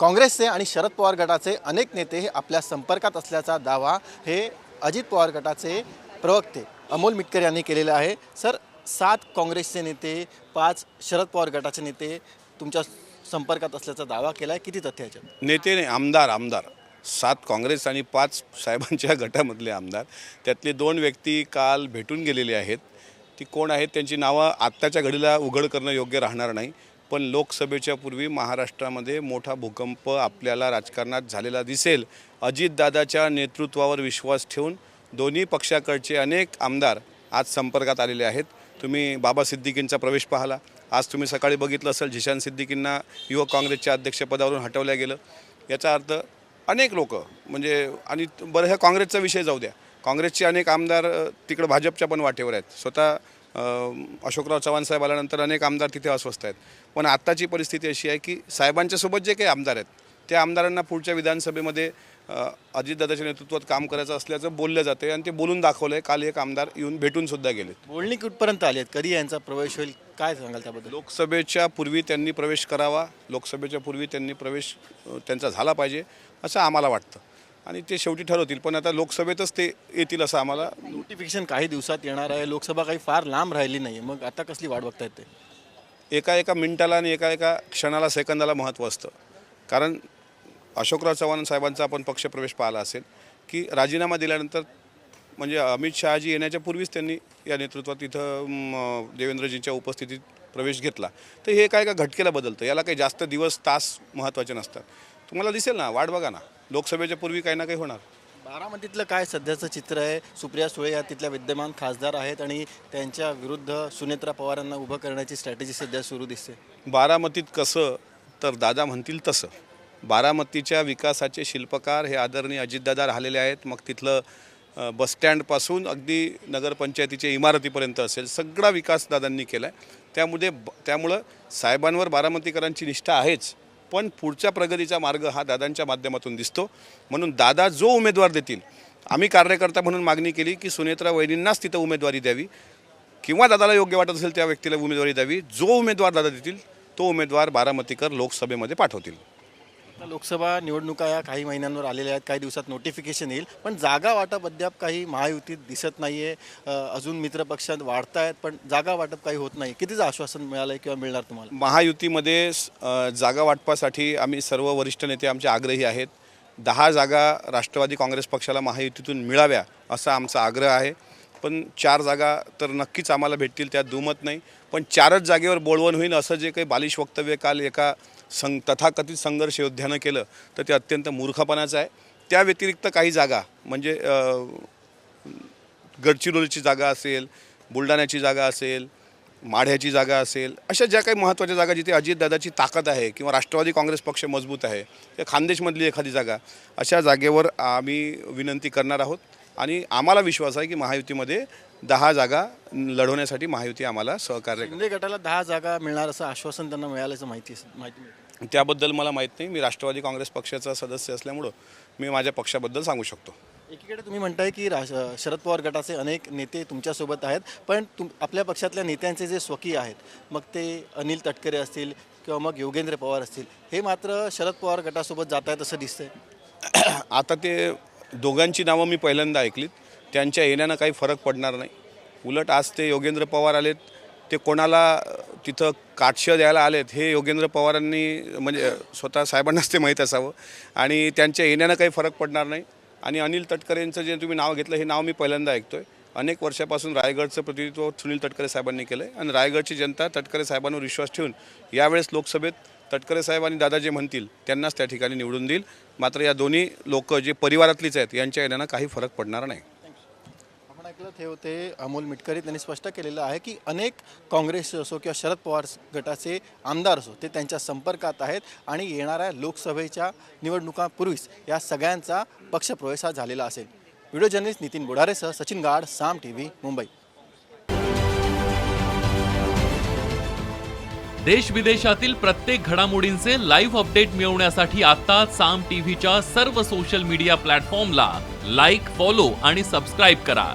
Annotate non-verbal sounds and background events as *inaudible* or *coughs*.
काँग्रेसचे आणि शरद पवार गटाचे अनेक नेते हे आपल्या संपर्कात असल्याचा दावा हे अजित पवार गटाचे प्रवक्ते अमोल मिटकर यांनी केलेला आहे. सर सात काँग्रेसचे नेते पाच शरद पवार गटाचे नेते तुमच्या संपर्कात असल्याचा दावा केला आहे किती तथ्य याच्यात? नेते नाही आमदार आमदार. सात काँग्रेस आणि पाच साहेबांच्या *laughs* गटामधले आमदार. त्यातले दोन व्यक्ती काल भेटून गेलेले आहेत. ती कोण आहेत त्यांची नावं आत्ताच्या घडीला उघड करणं योग्य राहणार नाही. पण लोकसभेच्या पूर्वी महाराष्ट्रामध्ये मोठा भूकंप आपल्याला राजकारणात झालेला दिसेल अजितदादाच्या नेतृत्वावर विश्वास ठेवून दोन्ही पक्षाकडचे अनेक आमदार आज संपर्कात आलेले आहेत. तुम्ही बाबा सिद्दीकींचा प्रवेश पाहिला. आज तुम्ही सकाळी बघितलं असेल झिशान सिद्दीकींना युवक काँग्रेसच्या अध्यक्षपदावरून हटवलं गेलं. याचा अर्थ अनेक लोक म्हणजे आणि बरं ह्या काँग्रेसचा विषय जाऊ द्या. काँग्रेसचे अनेक आमदार तिकडं भाजपच्या पण वाटेवर आहेत. स्वतः अशोकराव चव्हाण साहेब आल्यानंतर अनेक आमदार तिथे अस्वस्थ आहेत. पण आत्ताची परिस्थिती अशी आहे की साहेबांच्या सोबत जे काही आमदार आहेत त्या आमदारांना पुढच्या विधानसभेमध्ये अजितदादाच्या नेतृत्वात काम करायचं असल्याचं बोललं जाते आणि ते बोलून दाखवलं आहे काल एक आमदार येऊन भेटून सुद्धा गेलेत. बोलणी कुठपर्यंत आली आहेत? कधी यांचा प्रवेश होईल? काय सांगाल त्याबद्दल? लोकसभेच्या पूर्वी त्यांनी प्रवेश करावा. लोकसभेच्या पूर्वी त्यांनी प्रवेश त्यांचा झाला पाहिजे असं आम्हाला वाटतं. आणि ते शेवटी ठरवतील. पण आता लोकसभेतच ते येतील असं आम्हाला नोटिफिकेशन काही दिवसात येणार आहे. लोकसभा काही फार लांब राहिली नाही मग आता कसली वाट बघतायत ते? एका एका मिनिटाला आणि एका एका क्षणाला सेकंदाला महत्त्व असतं. कारण अशोकराव चव्हाण साहेबांचा आपण पक्षप्रवेश पाहिला असेल की राजीनामा दिल्यानंतर म्हणजे अमित शहाजी येण्याच्या पूर्वीच त्यांनी या नेतृत्वात इथं देवेंद्रजींच्या उपस्थितीत प्रवेश घेतला. तर हे एका एका घटकेला बदलतं. याला काही जास्त दिवस तास महत्त्वाचे नसतात. तुम्हाला दिसेल ना? वाट बघा ना. लोकसभेच्या पूर्वी काही ना काही होणार. बारामतीतलं काय सध्याचं चित्र आहे? सुप्रिया सुळे या तिथल्या विद्यमान खासदार आहेत आणि त्यांच्या विरुद्ध सुनेत्रा पवारांना उभं करण्याची स्ट्रॅटेजी सध्या सुरू दिसते. बारामतीत कसं तर दादा म्हणतील तसं. बारामतीच्या विकासाचे शिल्पकार हे आदरणीय अजितदादा राहिलेले आहेत. मग तिथलं बसस्टँडपासून अगदी नगरपंचायतीच्या इमारतीपर्यंत असेल. सगळा विकास दादांनी केला आहे त्यामुळे त्यामुळं साहेबांवर बारामतीकरांची निष्ठा आहेच. पण पुढच्या प्रगतीचा मार्ग हा दादांच्या माध्यमातून दिसतो. म्हणून दादा जो उमेदवार देतील आम्ही कार्यकर्ता म्हणून मागणी केली की सुनेत्रा वहिनींनाच तिथं उमेदवारी द्यावी. किंवा दादाला योग्य वाटत असेल त्या व्यक्तीला उमेदवारी द्यावी. जो उमेदवार दादा देतील तो उमेदवार बारामतीकर लोकसभेमध्ये पाठवतील. लोकसभा निवडणुका या काही महिन्यांवर आलेल्या आहेत. काही दिवसात नोटिफिकेशन येईल. पण जागा वाटप अद्याप काही महायुतीत दिसत नाही आहे अजून मित्रपक्षात वाढत आहेत पण जागा वाटप काही होत नाही कितीचं आश्वासन मिळालं आहे किंवा मिळणार तुम्हाला? महायुतीमध्ये जागा वाटपासाठी आम्ही सर्व वरिष्ठ नेते आमचे आग्रही आहेत. दहा जागा राष्ट्रवादी काँग्रेस पक्षाला महायुतीतून मिळाव्या असा आमचा आग्रह आहे. पण चार जागा तर नक्कीच आम्हाला भेटतील त्यात दुमत नाही. पण चारच जागेवर बोलवण होईल असं जे काही बालिश वक्तव्य काल एका सं तथाकथित संघर्ष योद्ध्यानं केलं तर ते अत्यंत मूर्खपणाचं आहे. त्या व्यतिरिक्त काही जागा म्हणजे गडचिरोलीची जागा असेल बुलढाण्याची जागा असेल माढ्याची जागा असेल अशा ज्या काही महत्त्वाच्या जागा जिथे अजितदादाची ताकद आहे किंवा राष्ट्रवादी काँग्रेस पक्ष मजबूत आहे या खानदेशमधली एखादी जागा अशा जागेवर आम्ही विनंती करणार आहोत. आणि आम्हाला विश्वास आहे की महायुतीमध्ये दहा जागा लढवण्यासाठी महायुती आम्हाला सहकार्य. शिंदे गटाला दहा जागा मिळणार असं आश्वासन त्यांना मिळाल्याचं माहिती माहिती मिळते. त्याबद्दल मला माहीत नाही. मी राष्ट्रवादी काँग्रेस पक्षाचा सदस्य असल्यामुळं मी माझ्या पक्षाबद्दल सांगू शकतो. एकीकडे तुम्ही म्हणताय की राज शरद पवार गटाचे अनेक नेते तुमच्यासोबत आहेत पण तुम आपल्या पक्षातल्या नेत्यांचे जे स्वकीय आहेत मग ते अनिल तटकरे असतील किंवा मग योगेंद्र पवार असतील हे मात्र शरद पवार गटासोबत जात आहेत असं दिसतंय. *coughs* आता ते दोघांची नावं मी पहिल्यांदा ऐकलीत. त्यांच्या येण्यानं काही फरक पडणार नाही. उलट आज ते योगेंद्र पवार आलेत ते कोणाला तिथं काटशं द्यायला आलेत हे योगेंद्र पवारांनी म्हणजे स्वतः साहेबांनाच ते माहीत असावं. आणि त्यांच्या येण्यानं काही फरक पडणार नाही. आणि अनिल तटकरेंचं जे तुम्ही नाव घेतलं हे नाव मी पहिल्यांदा ऐकतोय. अनेक वर्षापासून रायगडचं प्रतिनिधित्व सुनील तटकरे साहेबांनी केलं आहे आणि रायगडची जनता तटकरे साहेबांवर विश्वास ठेवून यावेळेस लोकसभेत तटकरे साहेब आणि दादा जे म्हणतील त्यांनाच त्या ठिकाणी निवडून देईल. मात्र या दोन्ही लोक जे परिवारातलीच आहेत यांच्या येण्यानं काही फरक पडणार नाही. आपण ऐकलं ते होते अमोल मिटकरी त्यांनी स्पष्ट केलेलं आहे की अनेक काँग्रेसचे असो किंवा शरद पवार गटाचे आमदार असो ते त्यांच्या संपर्कात आहेत आणि येणाऱ्या लोकसभेच्या निवडणुकांपूर्वीच या सगळ्यांचा पक्षप्रवेश हा झालेला असेल. व्हिडिओ जर्नलिस्ट नितीन बुडारेसह सचिन गाड साम टी व्ही मुंबई. देश विदेशातील प्रत्येक घडामोडींचे लाईव्ह अपडेट मिळवण्यासाठी आता साम टीव्हीच्या सर्व सोशल मीडिया प्लॅटफॉर्मला लाईक फॉलो आणि सबस्क्राईब करा.